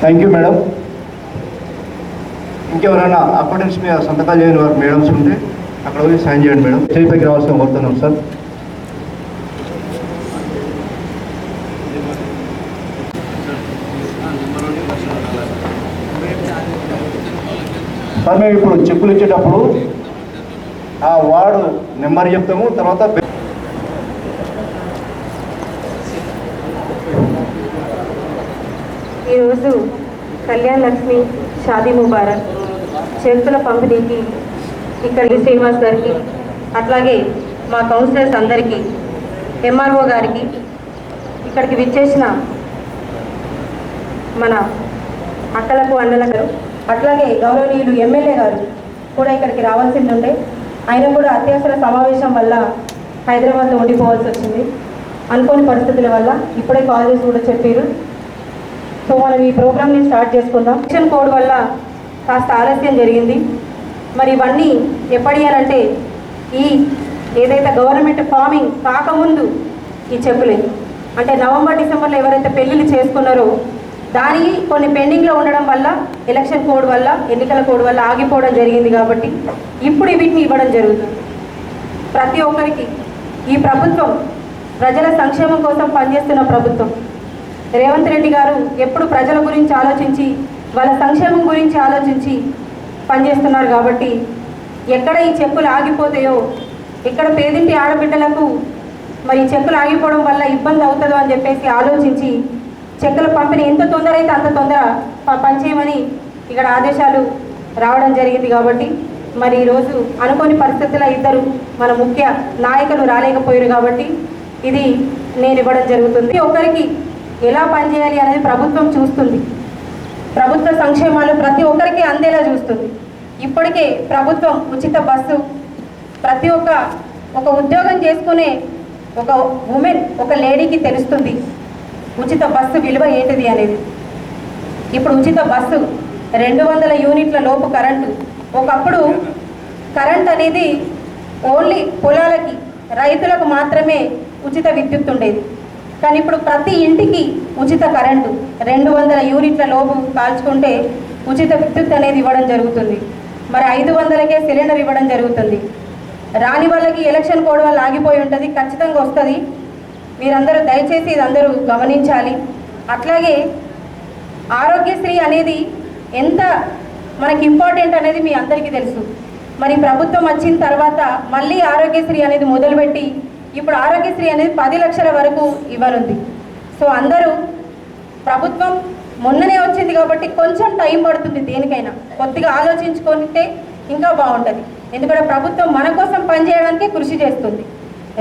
Thank you madam ఇంకెవరైనా accountants మీద సంతకాలు చేయని వారు మేడమ్స్ ఉంటే అక్కడ పోయి సైన్ చేయండి మేడం. స్టేజ్ రావాల్సిన కోరుతున్నాం సార్. సార్ మేము ఇప్పుడు చెక్కులు ఇచ్చేటప్పుడు ఆ వార్డు నెంబర్ చెప్తాము తర్వాత ఈరోజు కళ్యాణ్ లక్ష్మి షాదీ ముబారక్ చేతుల పంపిణీకి ఇక్కడికి శ్రీనివాస్ గారికి అట్లాగే మా కౌన్సిలర్స్ అందరికీ ఎంఆర్ఓ గారికి ఇక్కడికి విచ్చేసిన మన అక్కలకు అన్నలకు అట్లాగే గౌరవనీయులు ఎమ్మెల్యే గారు కూడా ఇక్కడికి రావాల్సింది ఉండే ఆయన కూడా అత్యవసర సమావేశం వల్ల హైదరాబాద్లో ఉండిపోవాల్సి వచ్చింది. అనుకోని పరిస్థితుల వల్ల ఇప్పుడే కాల్ చేసి కూడా చెప్పారు. సో మనం ఈ ప్రోగ్రామ్ని స్టార్ట్ చేసుకుందాం. మిషన్ కోడ్ వల్ల కాస్త ఆలస్యం జరిగింది. మరి ఇవన్నీ ఎప్పటి అంటే ఈ ఏదైతే గవర్నమెంట్ ఫార్మింగ్ కాకముందు ఈ చెప్పులే. అంటే నవంబర్ డిసెంబర్లో ఎవరైతే పెళ్ళిళ్ళు చేసుకున్నారో దానికి కొన్ని పెండింగ్లో ఉండడం వల్ల ఎలక్షన్ కోడ్ వల్ల ఎన్నికల కోడ్ వల్ల ఆగిపోవడం జరిగింది కాబట్టి ఇప్పుడు వీటిని ఇవ్వడం జరుగుతుంది. ప్రతి ఒక్కరికి ఈ ప్రభుత్వం ప్రజల సంక్షేమం కోసం పనిచేస్తున్న ప్రభుత్వం. రేవంత్ రెడ్డి గారు ఎప్పుడు ప్రజల గురించి ఆలోచించి వాళ్ళ సంక్షేమం గురించి ఆలోచించి పనిచేస్తున్నారు కాబట్టి ఎక్కడ ఈ చెక్కులు ఆగిపోతాయో ఇక్కడ పేదింటి ఆడబిడ్డలకు మరి చెక్కులు ఆగిపోవడం వల్ల ఇబ్బంది అవుతుందో అని చెప్పేసి ఆలోచించి చెక్కుల పంపిణీ ఎంత తొందర అయితే అంత తొందర ప- పనిచేయమని ఇక్కడ ఆదేశాలు రావడం జరిగింది కాబట్టి మరి ఈరోజు అనుకోని పరిస్థితుల్లో ఇద్దరు మన ముఖ్య నాయకులు రాలేకపోయారు కాబట్టి ఇది నేను ఇవ్వడం జరుగుతుంది. ఒకరికి ఎలా పనిచేయాలి అనేది ప్రభుత్వం చూస్తుంది. ప్రభుత్వ సంక్షేమాలు ప్రతి ఒక్కరికి అందేలా చూస్తుంది. ఇప్పటికే ప్రభుత్వం ఉచిత బస్సు ప్రతి ఒక్క ఒక ఉద్యోగం చేసుకునే ఒక ఉమెన్ ఒక లేడీకి తెలుస్తుంది ఉచిత బస్సు విలువ ఏంటిది అనేది. ఇప్పుడు ఉచిత బస్సు రెండు వందల యూనిట్ల లోపు కరెంటు. ఒకప్పుడు కరెంట్ అనేది ఓన్లీ పొలాలకి రైతులకు మాత్రమే ఉచిత విద్యుత్ ఉండేది. కానీ ఇప్పుడు ప్రతి ఇంటికి ఉచిత కరెంటు. రెండు వందల యూనిట్ల లోపు కాల్చుకుంటే ఉచిత విద్యుత్ అనేది ఇవ్వడం జరుగుతుంది. మరి ఐదు వందలకే సిలిండర్ ఇవ్వడం జరుగుతుంది. రాని వాళ్ళకి ఎలక్షన్ కోడ్ వల్ల ఆగిపోయి ఉంటుంది ఖచ్చితంగా వస్తుంది. మీరందరూ దయచేసి ఇది అందరూ గమనించాలి. అట్లాగే ఆరోగ్యశ్రీ అనేది ఎంత మనకి ఇంపార్టెంట్ అనేది మీ అందరికీ తెలుసు. మరి ప్రభుత్వం వచ్చిన తర్వాత మళ్ళీ ఆరోగ్యశ్రీ అనేది మొదలుపెట్టి ఇప్పుడు ఆరోగ్యశ్రీ అనేది పది లక్షల వరకు ఇవ్వనుంది. సో అందరూ ప్రభుత్వం మొన్ననే వచ్చింది కాబట్టి కొంచెం టైం పడుతుంది దేనికైనా. కొద్దిగా ఆలోచించుకుంటే ఇంకా బాగుంటుంది. ఎందుకంటే ప్రభుత్వం మన కోసం పనిచేయడానికి కృషి చేస్తుంది.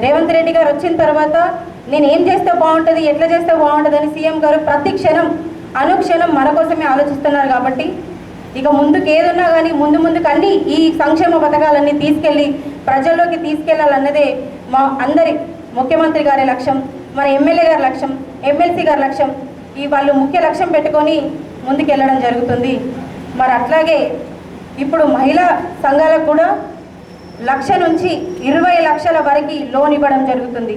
రేవంత్ రెడ్డి గారు వచ్చిన తర్వాత నేను ఏం చేస్తే బాగుంటుంది ఎట్లా చేస్తే బాగుంటుంది అని సీఎం గారు ప్రతి క్షణం అనుక్షణం మన కోసమే ఆలోచిస్తున్నారు కాబట్టి ఇక ముందుకు ఏదున్నా కానీ ముందు ముందుకు అన్నీ ఈ సంక్షేమ పథకాలన్నీ తీసుకెళ్ళి ప్రజల్లోకి తీసుకెళ్ళాలన్నదే మా అందరి ముఖ్యమంత్రి గారి లక్ష్యం మన ఎమ్మెల్యే గారి లక్ష్యం ఎమ్మెల్సీ గారి లక్ష్యం ఈ వాళ్ళు ముఖ్య లక్ష్యం పెట్టుకొని ముందుకెళ్ళడం జరుగుతుంది. మరి అట్లాగే ఇప్పుడు మహిళా సంఘాలకు కూడా లక్ష నుంచి ఇరవై లక్షల వరకు లోన్ ఇవ్వడం జరుగుతుంది.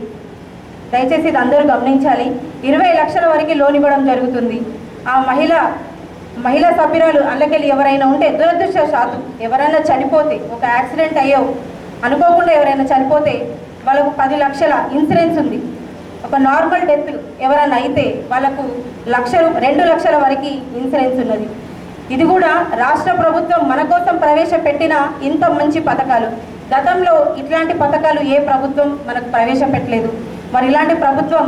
దయచేసి ఇది అందరూ గమనించాలి. ఇరవై లక్షల వరకు లోన్ ఇవ్వడం జరుగుతుంది. ఆ మహిళ మహిళా సభ్యురాలు అల్లకెళ్ళి ఎవరైనా ఉంటే దురదృష్టశాతు ఎవరైనా చనిపోతే ఒక యాక్సిడెంట్ అయ్యో అనుకోకుండా ఎవరైనా చనిపోతే వాళ్ళకు పది లక్షల ఇన్సూరెన్స్ ఉంది. ఒక నార్మల్ డెత్ ఎవరైనా అయితే వాళ్ళకు లక్ష రెండు లక్షల వరకు ఇన్సూరెన్స్ ఉన్నది. ఇది కూడా రాష్ట్ర ప్రభుత్వం మన కోసం ప్రవేశపెట్టిన ఇంత మంచి పథకాలు. గతంలో ఇట్లాంటి పథకాలు ఏ ప్రభుత్వం మనకు ప్రవేశపెట్టలేదు. మరి ఇలాంటి ప్రభుత్వం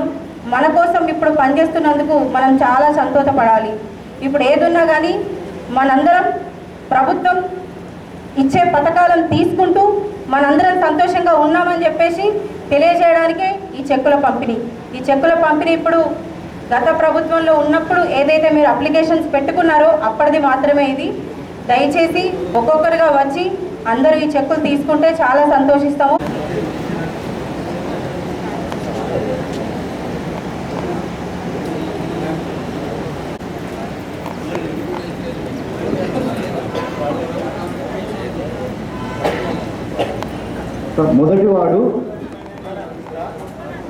మన కోసం ఇప్పుడు పనిచేస్తున్నందుకు మనం చాలా సంతోషపడాలి. ఇప్పుడు ఏదున్నా కానీ మనందరం ప్రభుత్వం ఇచ్చే పథకాలను తీసుకుంటూ మనందరం సంతోషంగా ఉన్నామని చెప్పేసి తెలియజేయడానికే ఈ చెక్కుల పంపిణీ. ఈ చెక్కుల పంపిణీ ఇప్పుడు గత ప్రభుత్వంలో ఉన్నప్పుడు ఏదైతే మీరు అప్లికేషన్స్ పెట్టుకున్నారో అప్పటిది మాత్రమే ఇది. దయచేసి ఒక్కొక్కరుగా వచ్చి అందరూ ఈ చెక్కులు తీసుకుంటే చాలా సంతోషిస్తాము. మొదటివాడు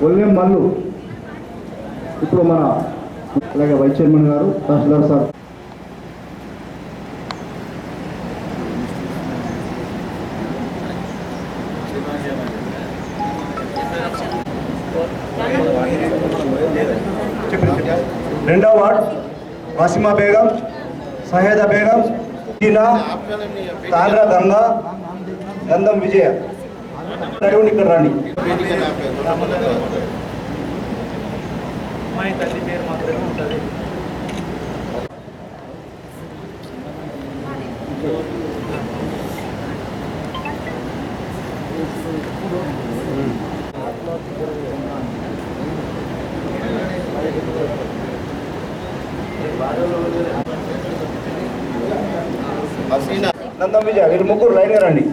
ఒల్లెం మల్లు. ఇప్పుడు మన అలాగే వైస్ చైర్మన్ గారు తహసీల్దార్ సార్. రెండో వార్డు వాసిమ బేగం సహేద బేగం దీనా తాండ్ర గంగా గంధం విజయ. నడువుని ఇక్కడ రండి అమ్మాయి తల్లి పేరు మాత్రమే ఉంటుంది. నందం విజయ వీరు ముగ్గురు లైన్గా రండి.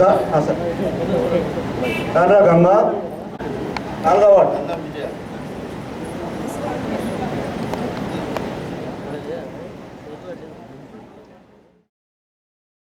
తా- ఆ, సార్. తాండ్ర గంగా నాలుగవ వార్డ్